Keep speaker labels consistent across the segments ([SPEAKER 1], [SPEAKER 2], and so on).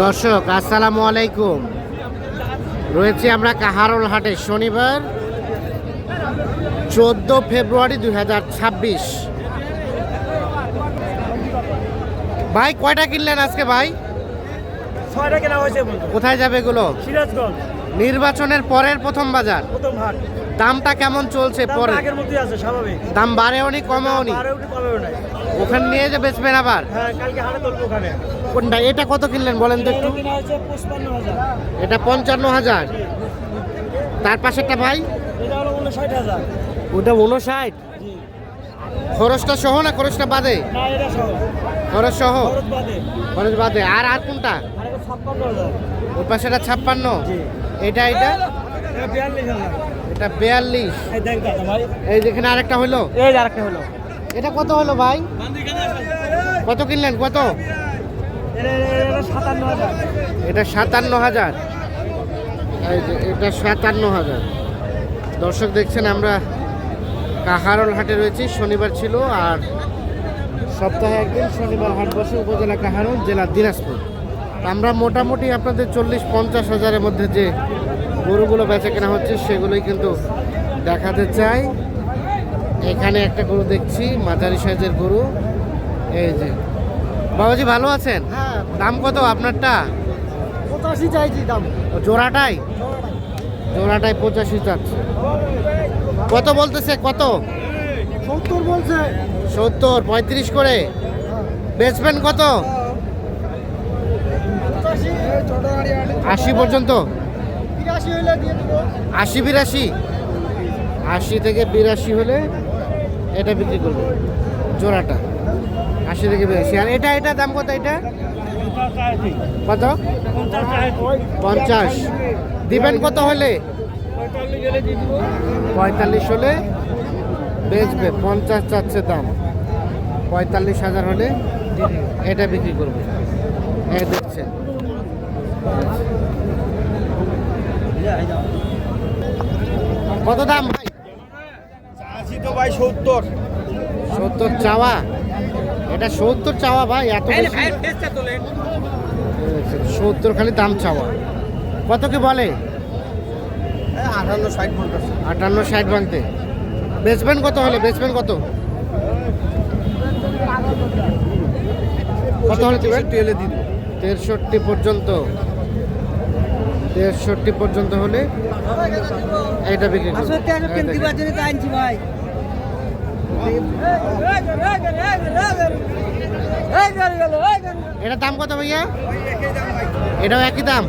[SPEAKER 1] দর্শক আসসালামু আলাইকুম। রয়েছে আমরা কাহারোল হাটে শনিবার চোদ্দ ফেব্রুয়ারি দুই হাজার ছাব্বিশ। ভাই কয়টা কিনলেন আজকে ভাই?
[SPEAKER 2] ছয়টা কেনা হয়েছে
[SPEAKER 1] কোথায় যাবে এগুলো?
[SPEAKER 2] সিরাজগঞ্জ।
[SPEAKER 1] নির্বাচনের পরের প্রথম বাজার?
[SPEAKER 2] প্রথম হাট।
[SPEAKER 1] দামটা কেমন চলছে পরে?
[SPEAKER 2] আগের মধ্যেই আছে স্বাভাবিক।
[SPEAKER 1] দাম বাড়েও নি কমেও নি?
[SPEAKER 2] কমেও
[SPEAKER 1] ওখানে নিয়ে যে বেচবেন আবার?
[SPEAKER 2] হ্যাঁ কালকে হাটে তুলবো ওখানে।
[SPEAKER 1] কোনটা? এটা কত কিনলেন বলেন তো একটু?
[SPEAKER 2] এটা
[SPEAKER 1] পঞ্চান্ন হাজার। তার পাশেরটা ভাই?
[SPEAKER 2] এটা হলো উনষাট হাজার।
[SPEAKER 1] ওটা উনষাট খরচটা সহ না খরচটা বাদে?
[SPEAKER 2] না এটা সহ।
[SPEAKER 1] খরচ সহ?
[SPEAKER 2] খরচ বাদে।
[SPEAKER 1] আর আর কোনটা?
[SPEAKER 2] আর এটা ছাপ্পান্ন
[SPEAKER 1] ওর পাশেটা ছাপ্পান্ন?
[SPEAKER 2] জি।
[SPEAKER 1] এটা এটা?
[SPEAKER 2] এটা বিয়াল্লিশ হাজার।
[SPEAKER 1] এটা বিয়াল্লিশ।
[SPEAKER 2] এই
[SPEAKER 1] যেখানে আরেকটা হলো?
[SPEAKER 2] এই আরেকটা হলো।
[SPEAKER 1] এটা কত হলো ভাই? কত কিনলেন? কত?
[SPEAKER 2] এটা সাতান্ন হাজার।
[SPEAKER 1] এটা সাতান্ন হাজার। এই যে এটা সাতান্ন হাজার। দর্শক দেখছেন আমরা কাহারল হাটে রয়েছি শনিবার ছিল আর সপ্তাহে একদিন শনিবার হাট বসে উপজেলা কাহারল জেলা দিনাজপুর। আমরা মোটামুটি আপনাদের চল্লিশ পঞ্চাশ হাজারের মধ্যে যে গরুগুলো বেচা কেনা হচ্ছে সেগুলোই কিন্তু দেখাতে চাই। এখানে একটা গরু দেখছি মাঝারি সাইজের গরু। এই যে। বাবাজি ভালো আছেন?
[SPEAKER 2] হ্যাঁ।
[SPEAKER 1] দাম কত আপনারটা?
[SPEAKER 2] পঁচাশি চাইছি দাম।
[SPEAKER 1] জোড়াটাই? জোড়াটাই পঁচাশি চাচ্ছে। কত বলতেছে কত?
[SPEAKER 2] সত্তর বলছে।
[SPEAKER 1] সত্তর পঁয়ত্রিশ করে? বেচবেন কত? আশি পর্যন্ত
[SPEAKER 2] তিরাশি হইলে দিয়ে দেবো
[SPEAKER 1] আশি বিরাশি? আশি থেকে বিরাশি হলে এটা বিক্রি করব, জোড়াটা। আশি থেকে বিরাশি। আর এটা এটা দাম কত এটা? কত? পঞ্চাশ। দিবেন কত হলে? পঁয়তাল্লিশ হলে বেচবে, পঞ্চাশ চাচ্ছে দাম। পঁয়তাল্লিশ হাজার হলে এটা বিক্রি করবে। এই দেখছেন। কত দাম ভাই?
[SPEAKER 2] আশি তো ভাই সত্তর।
[SPEAKER 1] সত্তর চাওয়া? এটা সত্তর চাওয়া ভাই এত সত্তর খালি দাম চাওয়া। কত কি বলে?
[SPEAKER 2] আঠান্ন ষাট
[SPEAKER 1] আটান্ন ষাট ভাঙতে বেচবেন কত হলে? বেচবেন কত? কত হলে দেবেন?
[SPEAKER 2] তেলে দিন
[SPEAKER 1] তেষট্টি পর্যন্ত। তেষট্টি পর্যন্ত হলে এটা বিক্রি
[SPEAKER 2] ভাই?
[SPEAKER 1] এটা দাম কত ভাইয়া? এটাও একই দাম।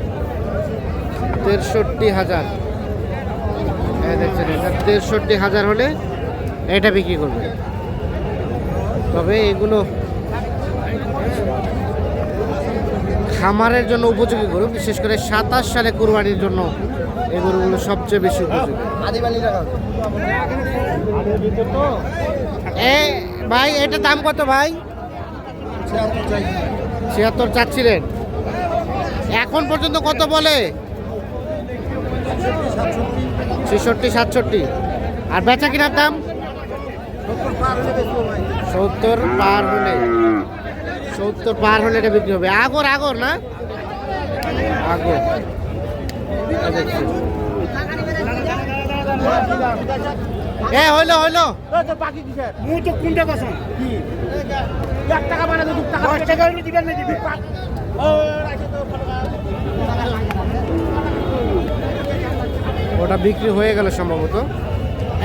[SPEAKER 1] তেষট্টি হাজার। দেখছেন এটা তেষট্টি হাজার হলে এটা বিক্রি করবে। তবে এগুলো খামারের জন্য উপযোগী গরু, বিশেষ করে সাতাশ সালে কুরবানির জন্য এই গরুগুলো সবচেয়ে বেশি উপযোগী। এ, ভাই এটা দাম কত ভাই? ছিয়াত্তর চাচ্ছিলেন। এখন পর্যন্ত কত বলে? ছেষট্টি, সাতষট্টি। আর বেচা কিনার দাম? সত্তর পার হলে। সত্তর পার হলে এটা বিক্রি হবে। আগর আগর না? আগর। এ হইল হইল।
[SPEAKER 2] মুই তো কোনটা কথা কি? এক টাকা মানে দু টাকা দশ টাকা হইলে দিবেন না দিবি। ও রাখে তো
[SPEAKER 1] ওটা বিক্রি হয়ে গেল সম্ভবত।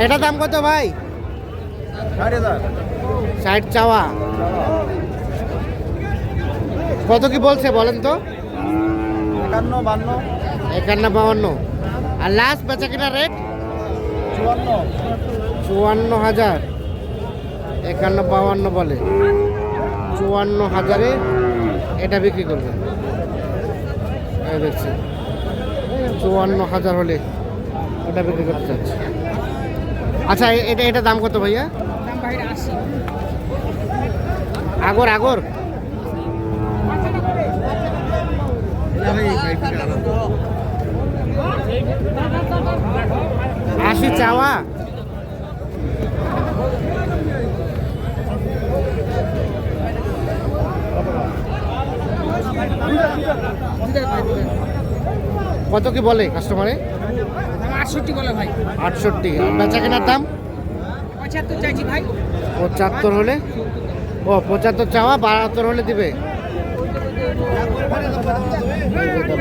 [SPEAKER 1] এটা দাম কত ভাই?
[SPEAKER 2] ষাট
[SPEAKER 1] চাওয়া। কত কি বলছে বলেন তো?
[SPEAKER 2] একান্ন বান্ন।
[SPEAKER 1] একান্ন বাউন্ন। আর লাস্ট বেচা কিনা রেট
[SPEAKER 2] চুয়ান্ন।
[SPEAKER 1] চুয়ান্ন হাজার। একান্ন বাউন্ন বলে। চুয়ান্ন হাজারে এটা বিক্রি করবে। এই দেখছি। চুয়ান্ন হাজার হলে এটা বিক্রি করতে চাচ্ছে। আচ্ছা এটা এটা দাম কত ভাইয়া? আগর আগর? আশি চাওয়া। কত কি বলে কাস্টমারে
[SPEAKER 2] আটষট্টি বলে ভাই।
[SPEAKER 1] আটষট্টি। বেচা কেনার দাম?
[SPEAKER 2] পঁচাত্তর চাইছি ভাই।
[SPEAKER 1] পঁচাত্তর হলে? ও পঁচাত্তর চাওয়া বাহাত্তর হলে দিবে।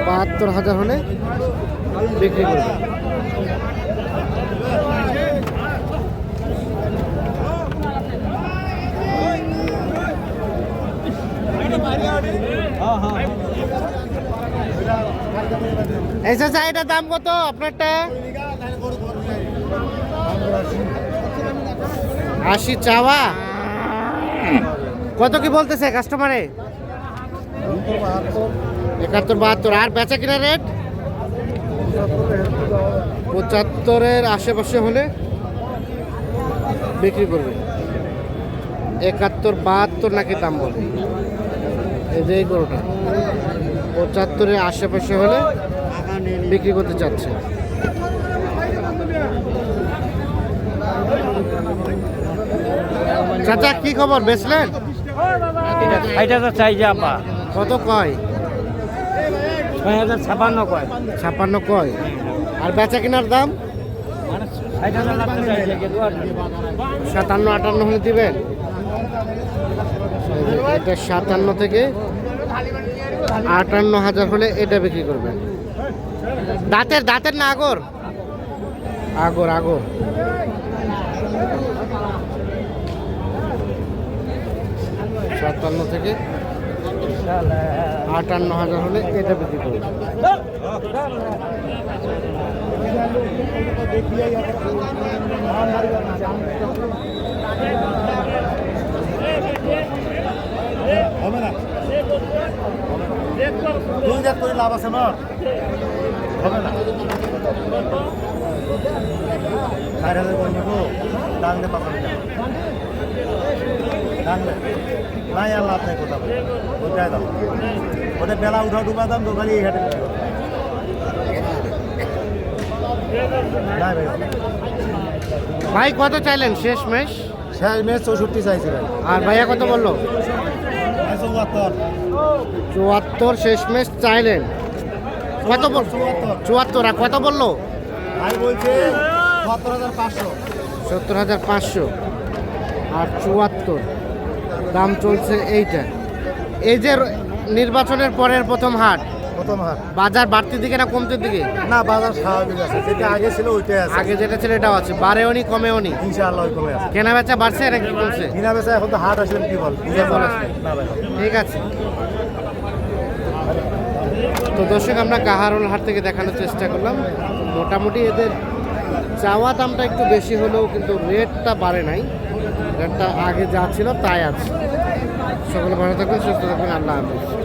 [SPEAKER 1] বাহাত্তর হাজার হলে বিক্রি করবে। চাচা দাম কত আপনারটা? আশি চাওয়া। কত কি বলতেছে কাস্টমারে একাত্তর বাহাত্তর। আর বেচা কিনা রেট? পঁচাত্তরের আশেপাশে হলে বিক্রি করবে। একাত্তর বাহাত্তর নাকি দাম বলে? এই যে এই গরুটা। পঁচাত্তরের আশেপাশে হলে বিক্রি করতে চাচ্ছে। চাচা, কি খবর? বেচলেন?
[SPEAKER 2] এটা তো চাই যে আপা।
[SPEAKER 1] কত কয়?
[SPEAKER 2] ছয় হাজার ছাপান্ন কয়।
[SPEAKER 1] ছাপ্পান্ন কয়। আর বেচা কেনার দাম?
[SPEAKER 2] আর
[SPEAKER 1] সাতান্ন আটান্ন হলে দিবেন। এটা সাতান্ন থেকে আটান্ন হাজার হলে এটা বিক্রি করবেন। দাঁতের দাঁতের না আগর? আগর আগর। সাতান্ন থেকে আটান্ন হাজার হলে এটা বিক্রি করবেন
[SPEAKER 3] হবে না? দুই জাত করে লাভ আছে না? হবে না? চার হাজার করে নিব ডাংলে পাঁচ হাজার। ডাংলে নাই আর লাভ নাই কোথাও। ওটাই দাম। ওটা বেলা উঠা ডুবা দাম এই হাটে করো। নাই ভাই।
[SPEAKER 1] কত চাইলেন? শেষ মেশ
[SPEAKER 3] শেষ ম্যাচ চৌষট্টি চাইছি ভাই।
[SPEAKER 1] আর ভাইয়া কত বলল?
[SPEAKER 3] চৌহাত্তর
[SPEAKER 1] চুয়াত্তর। শেষ ম্যাচ চাইলেন। কত বল
[SPEAKER 3] চুয়াত্তর।
[SPEAKER 1] চুয়াত্তর আর কত বলল?
[SPEAKER 3] ভাই বলছে সত্তর হাজার পাঁচশো।
[SPEAKER 1] সত্তর হাজার পাঁচশো। আর চুয়াত্তর। দাম চলছে এইটা। এই যে নির্বাচনের পরের প্রথম হাট
[SPEAKER 3] প্রথম হাট।
[SPEAKER 1] বাজার বাড়তির দিকে না কমতির দিকে?
[SPEAKER 3] না বাজার স্বাভাবিক আছে। যেটা আগে ছিল ওইটাই আছে।
[SPEAKER 1] আগে যেটা ছিল এটাও আছে। বাড়েও নি কমেও নি?
[SPEAKER 3] ইনশাআল্লাহ কমে আছে।
[SPEAKER 1] কেনা বেচা বাড়ছে নাকি কমছে?
[SPEAKER 3] বিনা বেচা এখন তো হাট আসলেন কি বল?
[SPEAKER 1] আসলে। ঠিক আছে। তো দর্শক আমরা কাহারোল হাট থেকে দেখানোর চেষ্টা করলাম। মোটামুটি এদের চাওয়া দামটা একটু বেশি হলেও কিন্তু রেটটা বাড়ে নাই। রেটটা আগে যা ছিল তাই আছে। সকলে ভালো থাকবেন সুস্থ থাকবেন আল্লাহ হাফিজ।